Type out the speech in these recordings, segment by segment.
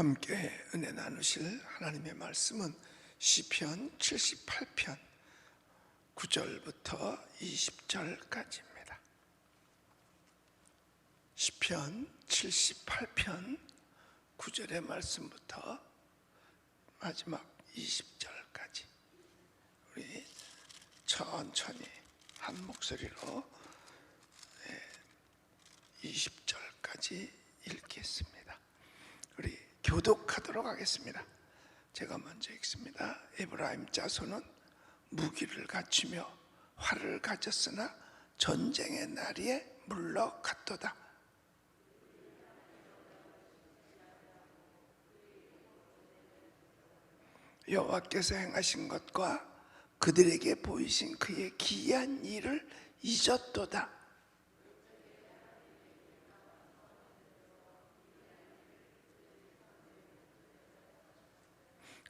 함께 은혜 나누실 하나님의 말씀은 시편 78편 9절부터 20절까지입니다. 시편 78편 9절의 말씀부터 마지막 20절까지 우리 천천히 한 목소리로 20절까지 읽겠습니다. 교독하도록 하겠습니다. 제가 먼저 읽습니다. 에브라임 자손은 무기를 갖추며 활을 가졌으나 전쟁의 날에 물러갔도다. 여호와께서 행하신 것과 그들에게 보이신 그의 기이한 일을 잊었도다.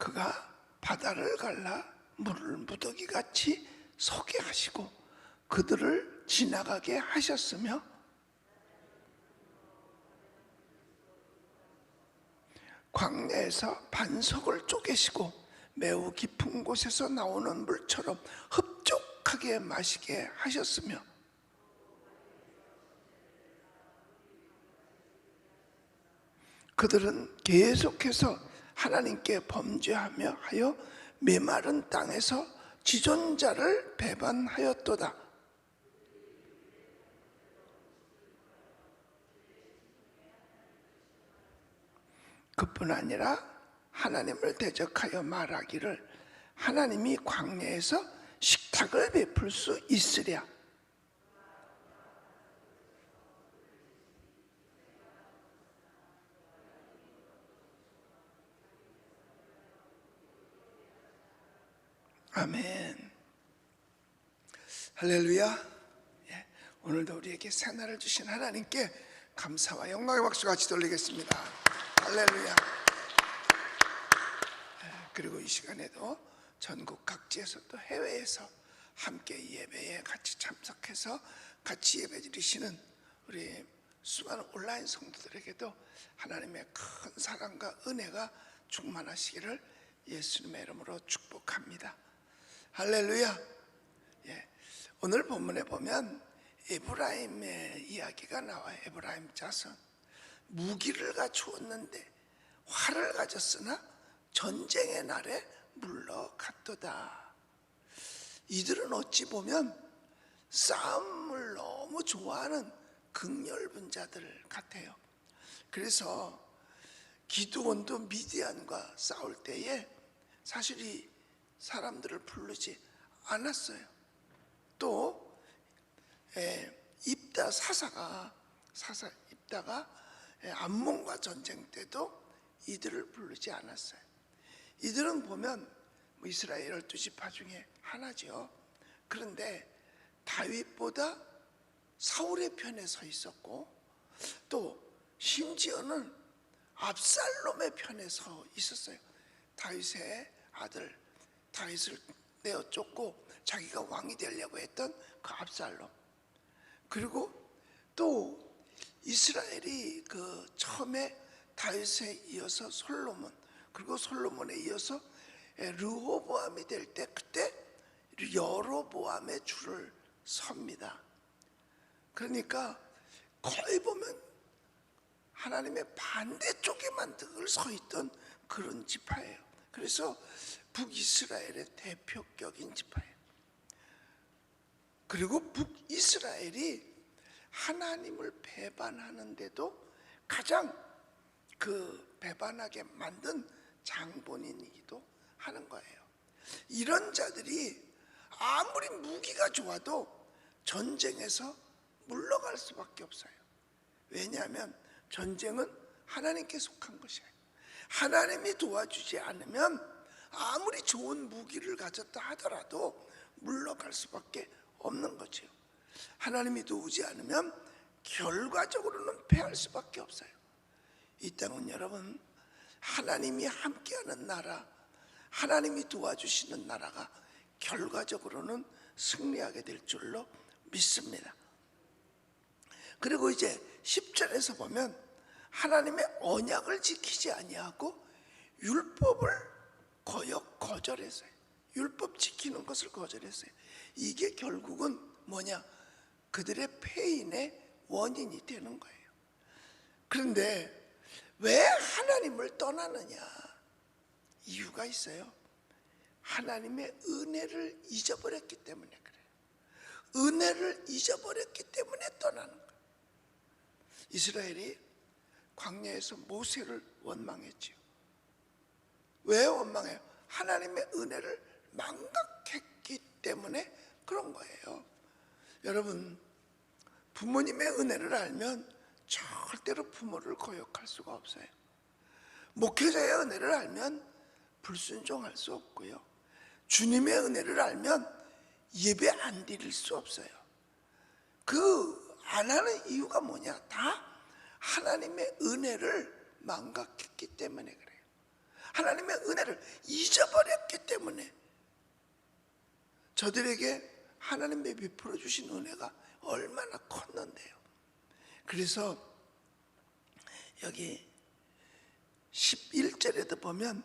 그가 바다를 갈라 물을 무더기 같이 서게 하시고 그들을 지나가게 하셨으며 광야에서 반석을 쪼개시고 매우 깊은 곳에서 나오는 물처럼 흡족하게 마시게 하셨으며 그들은 계속해서 하나님께 범죄하며 하여 메마른 땅에서 지존자를 배반하였도다. 그뿐 아니라 하나님을 대적하여 말하기를 하나님이 광야에서 식탁을 베풀 수 있으랴. 아멘. 할렐루야. 예, 오늘도 우리에게 새날을 주신 하나님께 감사와 영광의 박수 같이 돌리겠습니다. 할렐루야. 예, 그리고 이 시간에도 전국 각지에서 또 해외에서 함께 예배에 같이 참석해서 같이 예배 드리시는 우리 수많은 온라인 성도들에게도 하나님의 큰 사랑과 은혜가 충만하시기를 예수님의 이름으로 축복합니다. 할렐루야. 예. 오늘 본문에 보면 에브라임의 이야기가 나와요. 에브라임 자손. 무기를 갖추었는데 활을 가졌으나 전쟁의 날에 물러갔도다. 이들은 어찌 보면 싸움을 너무 좋아하는 극렬분 자들 같아요. 그래서 기드온도 미디안과 싸울 때에 사실 이 사람들을 부르지 않았어요. 또 에, 입다 사사가 사사 입다가 에, 암몬과 전쟁 때도 이들을 부르지 않았어요. 이들은 보면 뭐 이스라엘 열두 지파 중에 하나죠. 그런데 다윗보다 사울의 편에 서 있었고 또 심지어는 압살롬의 편에 서 있었어요. 다윗의 아들 다윗을 내어 쫓고 자기가 왕이 되려고 했던 그 압살롬. 그리고 또 이스라엘이 그 처음에 다윗에 이어서 솔로몬 그리고 솔로몬에 이어서 르호보암이 될 때 그때 여로보암의 줄을 섭니다. 그러니까 거의 보면 하나님의 반대쪽에만 늘 서 있던 그런 지파예요. 그래서 북이스라엘의 대표격인 지파예요. 그리고 북이스라엘이 하나님을 배반하는데도 가장 그 배반하게 만든 장본인이기도 하는 거예요. 이런 자들이 아무리 무기가 좋아도 전쟁에서 물러갈 수밖에 없어요. 왜냐하면 전쟁은 하나님께 속한 것이에요. 하나님이 도와주지 않으면 아무리 좋은 무기를 가졌다 하더라도 물러갈 수밖에 없는 거죠. 하나님이 도우지 않으면 결과적으로는 패할 수밖에 없어요. 이 땅은 여러분 하나님이 함께하는 나라, 하나님이 도와주시는 나라가 결과적으로는 승리하게 될 줄로 믿습니다. 그리고 이제 10절에서 보면 하나님의 언약을 지키지 아니하고 율법을 거역 거절했어요. 율법 지키는 것을 거절했어요. 이게 결국은 뭐냐? 그들의 폐인의 원인이 되는 거예요. 그런데 왜 하나님을 떠나느냐? 이유가 있어요. 하나님의 은혜를 잊어버렸기 때문에 그래요. 은혜를 잊어버렸기 때문에 떠나는 거예요. 이스라엘이 광야에서 모세를 원망했지요. 왜 원망해요? 하나님의 은혜를 망각했기 때문에 그런 거예요. 여러분, 부모님의 은혜를 알면 절대로 부모를 거역할 수가 없어요. 목회자의 은혜를 알면 불순종할 수 없고요. 주님의 은혜를 알면 예배 안 드릴 수 없어요. 그 안 하는 이유가 뭐냐? 다 하나님의 은혜를 망각했기 때문에 그래요. 하나님의 은혜를 잊어버렸기 때문에 저들에게 하나님의 베풀어 주신 은혜가 얼마나 컸는데요. 그래서 여기 11절에도 보면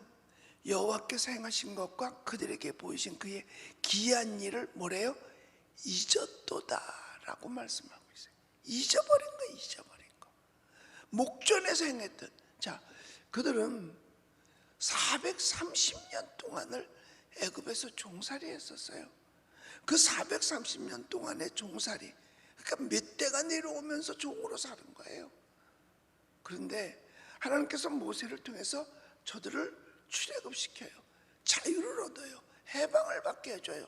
여호와께서 행하신 것과 그들에게 보이신 그의 기한 일을 뭐래요? 잊었도다라고 말씀하고 있어요. 잊어버린 거, 잊어버린 거. 목전에서 행했던 자, 그들은 430년 동안을 애굽에서 종살이 했었어요. 그 430년 동안의 종살이 그러니까 몇 대가 내려오면서 종으로 사는 거예요. 그런데 하나님께서 모세를 통해서 저들을 출애굽시켜요. 자유를 얻어요. 해방을 받게 해줘요.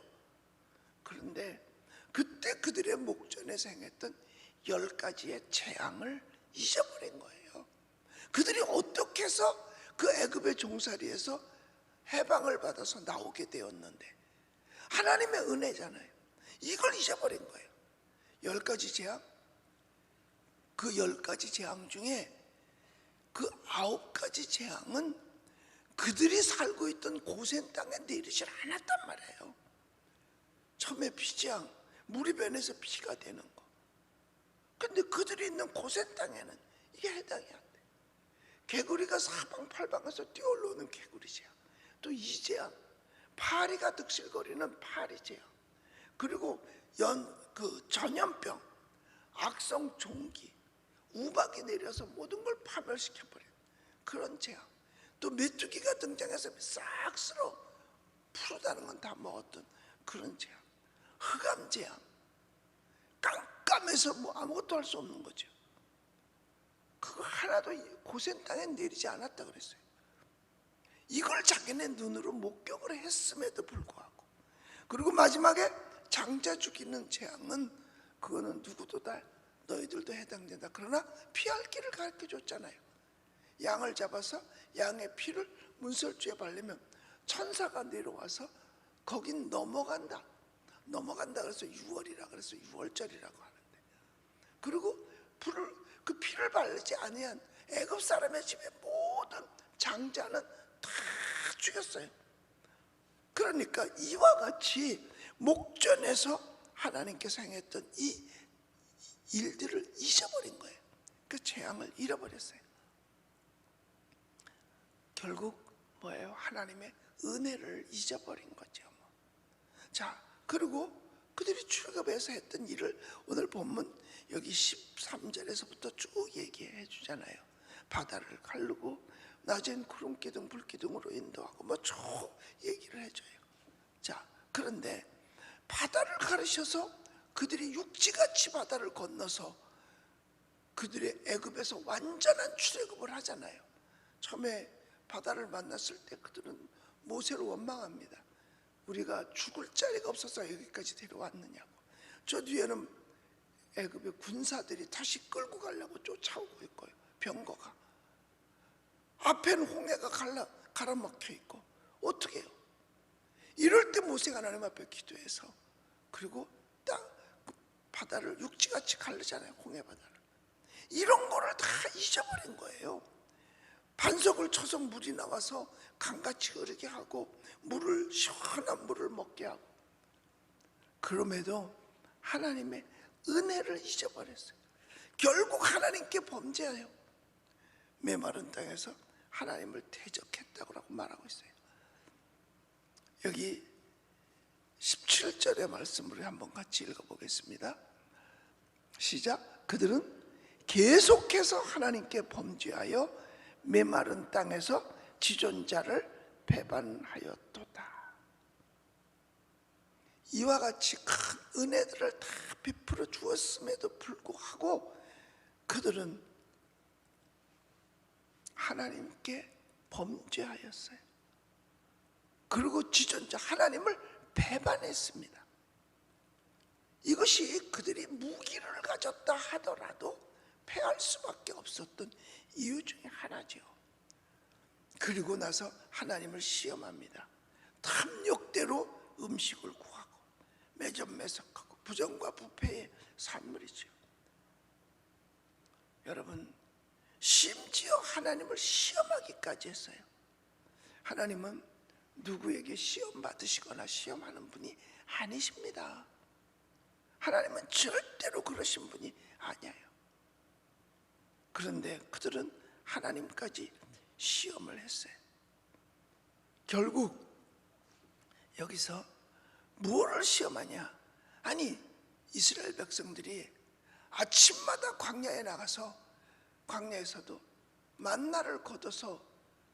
그런데 그때 그들의 목전에서 행했던 열 가지의 재앙을 잊어버린 거예요. 그들이 어떻게 해서 그 애굽의 종살이에서 해방을 받아서 나오게 되었는데 하나님의 은혜잖아요. 이걸 잊어버린 거예요. 열 가지 재앙. 그 열 가지 재앙 중에 그 아홉 가지 재앙은 그들이 살고 있던 고센 땅에 내리질 않았단 말이에요. 처음에 피재앙, 물이 변해서 피가 되는 거. 근데 그들이 있는 고센 땅에는 이게 해당이 안 돼. 개구리가 사방팔방에서 뛰어올라오는 개구리재앙. 또 이재앙, 파리가 득실거리는 파리재앙. 그리고 연, 그 전염병, 악성 종기, 우박이 내려서 모든 걸 파멸시켜버린 그런 재앙. 또 메뚜기가 등장해서 싹 쓸어 푸르다는 건다 먹었던 그런 재앙. 흑암 재앙. 깜깜해서 뭐 아무것도 할 수 없는 거죠. 그거 하나도 고센 땅에 내리지 않았다 그랬어요. 이걸 자기네 눈으로 목격을 했음에도 불구하고 그리고 마지막에 장자 죽이는 재앙은 그거는 누구도 다 너희들도 해당된다. 그러나 피할 길을 가르쳐 줬잖아요. 양을 잡아서 양의 피를 문설주에 바르면 천사가 내려와서 거긴 넘어간다. 넘어간다 그래서 6월이라 그래서 6월절이라고 하는데. 그리고 불을 그 피를 바르지 아니한 애굽 사람의 집의 모든 장자는 다 죽였어요. 그러니까 이와 같이 목전에서 하나님께서 행했던 이 일들을 잊어버린 거예요. 그 재앙을 잃어버렸어요. 결국 뭐예요? 하나님의 은혜를 잊어버린 거죠. 뭐. 자, 그리고 그들이 출급해서 했던 일을 오늘 본문 여기 13절에서부터 쭉 얘기해 주잖아요. 바다를 가르고 낮엔 구름 기둥 불 기둥으로 인도하고 뭐 쭉 얘기를 해줘요. 자, 그런데 바다를 가르셔서 그들이 육지같이 바다를 건너서 그들의 애굽에서 완전한 출애굽을 하잖아요. 처음에 바다를 만났을 때 그들은 모세를 원망합니다. 우리가 죽을 자리가 없어서 여기까지 데려왔느냐고. 저 뒤에는 애굽의 군사들이 다시 끌고 가려고 쫓아오고 있고요. 병거가. 앞에는 홍해가 갈라, 가라막혀 있고 어떻게 해요? 이럴 때 모세가 하나님 앞에 기도해서 그리고 딱 바다를 육지같이 가르잖아요. 홍해 바다를. 이런 거를 다 잊어버린 거예요. 반석을 쳐서 물이 나와서 강같이 흐르게 하고 물을 시원한 물을 먹게 하고 그럼에도 하나님의 은혜를 잊어버렸어요. 결국 하나님께 범죄해요. 메마른 땅에서 하나님을 대적했다고 말하고 있어요. 여기 17절의 말씀을 한번 같이 읽어보겠습니다. 시작. 그들은 계속해서 하나님께 범죄하여 메마른 땅에서 지존자를 배반하였도다. 이와 같이 큰 은혜들을 다 베풀어 주었음에도 불구하고 그들은 하나님께 범죄하였어요. 그리고 지존자 하나님을 배반했습니다. 이것이 그들이 무기를 가졌다 하더라도 패할 수밖에 없었던 이유 중에 하나죠. 그리고 나서 하나님을 시험합니다. 탐욕대로 음식을 구하고 매점매석하고 부정과 부패의 산물이죠. 여러분 심지어 하나님을 시험하기까지 했어요. 하나님은 누구에게 시험 받으시거나 시험하는 분이 아니십니다. 하나님은 절대로 그러신 아니에요. 그런데 그들은 하나님까지 시험을 했어요. 결국 여기서 무엇을 시험하냐? 아니 이스라엘 백성들이 아침마다 광야에 나가서 광야에서도 만나를 걷어서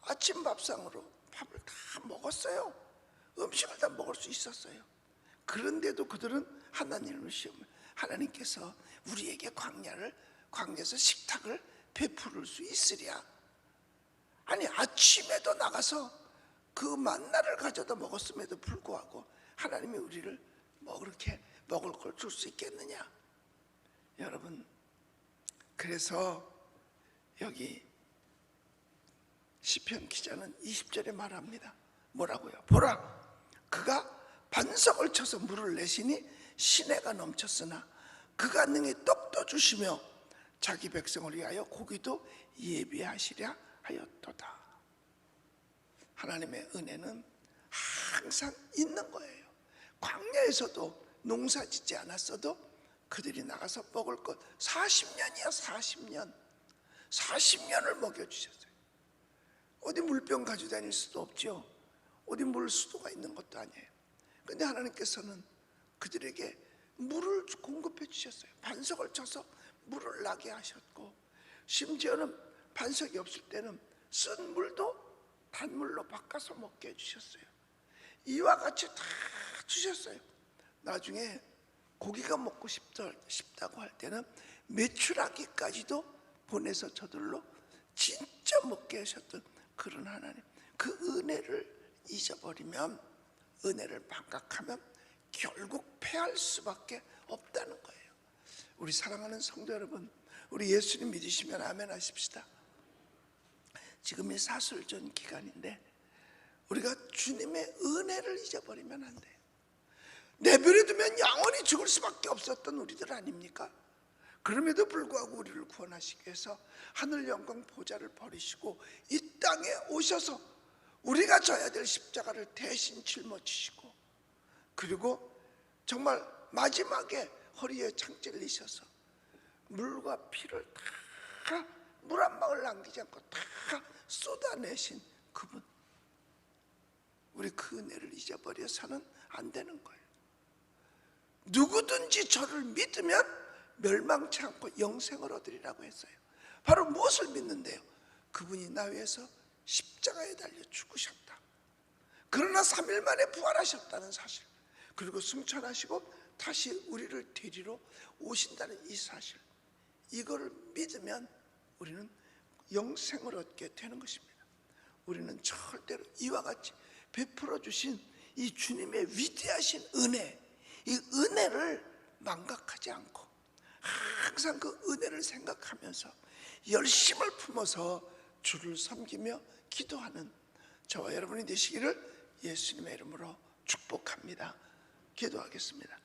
아침 밥상으로 밥을 다 먹었어요. 음식을 다 먹을 수 있었어요. 그런데도 그들은 하나님을 시험. 하나님께서 우리에게 광야를 광야에서 식탁을 베풀을 수 있으랴. 아니 아침에도 나가서 그 만나를 가져다 먹었음에도 불구하고 하나님이 우리를 뭐 그렇게 먹을 걸 줄 수 있겠느냐? 여러분 그래서 여기 시편 기자는 20절에 말합니다. 뭐라고요? 보라 그가 반석을 쳐서 물을 내시니 시내가 넘쳤으나 그가 능히 떡도 주시며 자기 백성을 위하여 고기도 예비하시랴 하였도다. 하나님의 은혜는 항상 있는 거예요. 광야에서도 농사 짓지 않았어도 그들이 나가서 먹을 것 40년이야 40년. 40년을 먹여주셨어요. 어디 물병 가지고 다닐 수도 없죠. 어디 물 수도가 있는 것도 아니에요. 근데 하나님께서는 그들에게 물을 공급해 주셨어요. 반석을 쳐서 물을 나게 하셨고 심지어는 반석이 없을 때는 쓴 물도 단물로 바꿔서 먹게 해주셨어요. 이와 같이 다 주셨어요. 나중에 고기가 먹고 싶다, 싶다고 할 때는 메추라기까지도 보내서 저들로 진짜 먹게 하셨던 그런 하나님. 그 은혜를 잊어버리면 은혜를 반각하면 결국 패할 수밖에 없다는 거예요 우리 사랑하는 성도 여러분 우리 예수님 믿으시면 아멘 하십시다 지금이 사술전 기간인데 우리가 주님의 은혜를 잊어버리면 안 돼요 내버려 두면 영원히 죽을 수밖에 없었던 우리들 아닙니까? 그럼에도 불구하고 우리를 구원하시기 위해서 하늘 영광 보좌를 버리시고 이 땅에 오셔서 우리가 져야 될 십자가를 대신 짊어지시고 그리고 정말 마지막에 허리에 창 찔리셔서 물과 피를 다 물 한 방울 남기지 않고 다 쏟아내신 그분 우리 그 은혜를 잊어버려서는 안 되는 거예요 누구든지 저를 믿으면 멸망치 않고 영생을 얻으리라고 했어요. 바로 무엇을 믿는데요? 그분이 나 위해서 십자가에 달려 죽으셨다. 그러나 3일 만에 부활하셨다는 사실. 그리고 승천하시고 다시 우리를 데리러 오신다는 이 사실. 이거를 믿으면 우리는 영생을 얻게 되는 것입니다. 우리는 절대로 이와 같이 베풀어 주신 이 주님의 위대하신 은혜, 이 은혜를 망각하지 않고 항상 그 은혜를 생각하면서 열심을 품어서 주를 섬기며 기도하는 저와 여러분이 되시기를 예수님의 이름으로 축복합니다. 기도하겠습니다.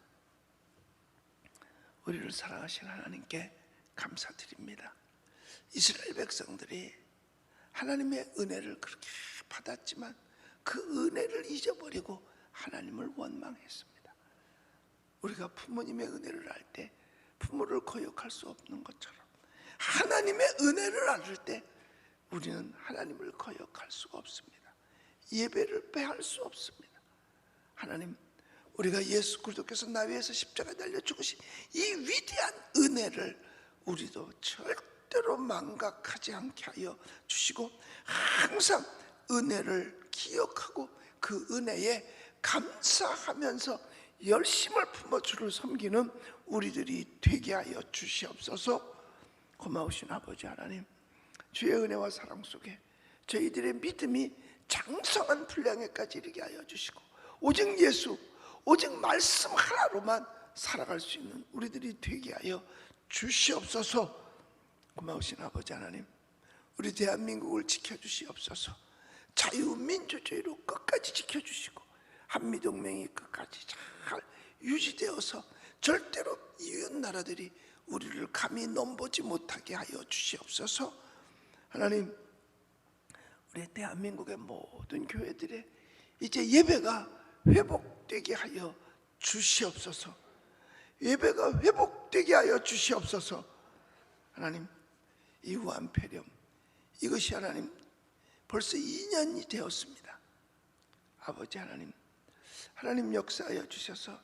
우리를 사랑하신 하나님께 감사드립니다. 이스라엘 백성들이 하나님의 은혜를 그렇게 받았지만 그 은혜를 잊어버리고 하나님을 원망했습니다. 우리가 부모님의 은혜를 알 때 부모를 거역할 수 없는 것처럼 하나님의 은혜를 알을 때 우리는 하나님을 거역할 수가 없습니다. 예배를 빼할 수 없습니다. 하나님, 우리가 예수 그리스도께서 나 위해서 십자가 달려 죽으신 이 위대한 은혜를 우리도 절대로 망각하지 않게 하여 주시고 항상 은혜를 기억하고 그 은혜에 감사하면서 열심을 품어 주를 섬기는 우리들이 되게 하여 주시옵소서. 고마우신 아버지 하나님, 주의 은혜와 사랑 속에 저희들의 믿음이 장성한 분량에까지 이르게 하여 주시고 오직 예수, 오직 말씀 하나로만 살아갈 수 있는 우리들이 되게 하여 주시옵소서. 고마우신 아버지 하나님, 우리 대한민국을 지켜주시옵소서. 자유민주주의로 끝까지 지켜주시고 한미동맹이 끝까지 잘 유지되어서 절대로 이웃 나라들이 우리를 감히 넘보지 못하게 하여 주시옵소서. 하나님, 우리 대한민국의 모든 교회들의 이제 예배가 회복 되게 하여 주시옵소서. 예배가 회복되게 하여 주시옵소서. 하나님, 이 우한폐렴 이것이 하나님 벌써 2년이 되었습니다. 아버지 하나님, 하나님 역사하여 주셔서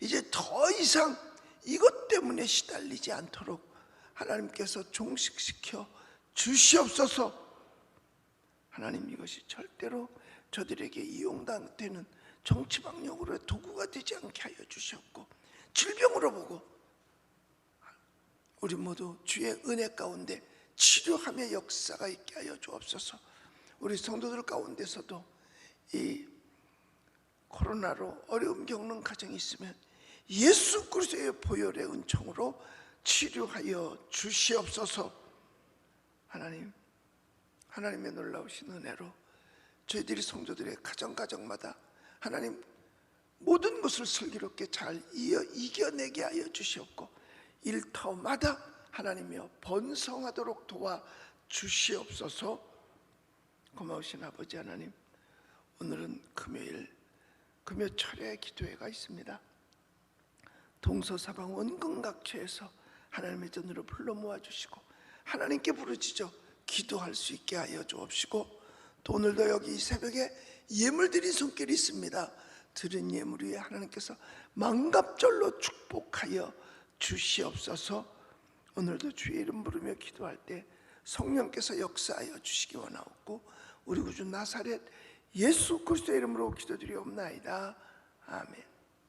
이제 더 이상 이것 때문에 시달리지 않도록 하나님께서 종식시켜 주시옵소서. 하나님 이것이 절대로 저들에게 이용되는 정치방역으로의 도구가 되지 않게 하여 주셨고 질병으로 보고 우리 모두 주의 은혜 가운데 치료함의 역사가 있게 하여 주옵소서. 우리 성도들 가운데서도 이 코로나로 어려움 겪는 가정이 있으면 예수 그리스도의 보혈의 은총으로 치료하여 주시옵소서. 하나님, 하나님의 놀라우신 은혜로 저희들이 성도들의 가정 가정마다 하나님 모든 것을 슬기롭게 잘 이어 이겨내게 하여 주시옵고 일터마다 하나님이여 번성하도록 도와 주시옵소서. 고마우신 아버지 하나님, 오늘은 금요일 금요 철야 기도회가 있습니다. 동서사방 원근각처에서 하나님의 전으로 불러 모아 주시고 하나님께 부르짖어 기도할 수 있게 하여 주옵시고 또 오늘도 여기 이 새벽에 예물 드린 손길이 있습니다. 드린 예물 위에 하나님께서 망갑절로 축복하여 주시옵소서. 오늘도 주의 이름 부르며 기도할 때 성령께서 역사하여 주시기 원하옵고 우리 구주 나사렛 예수 그리스도 이름으로 기도드리옵나이다. 아멘.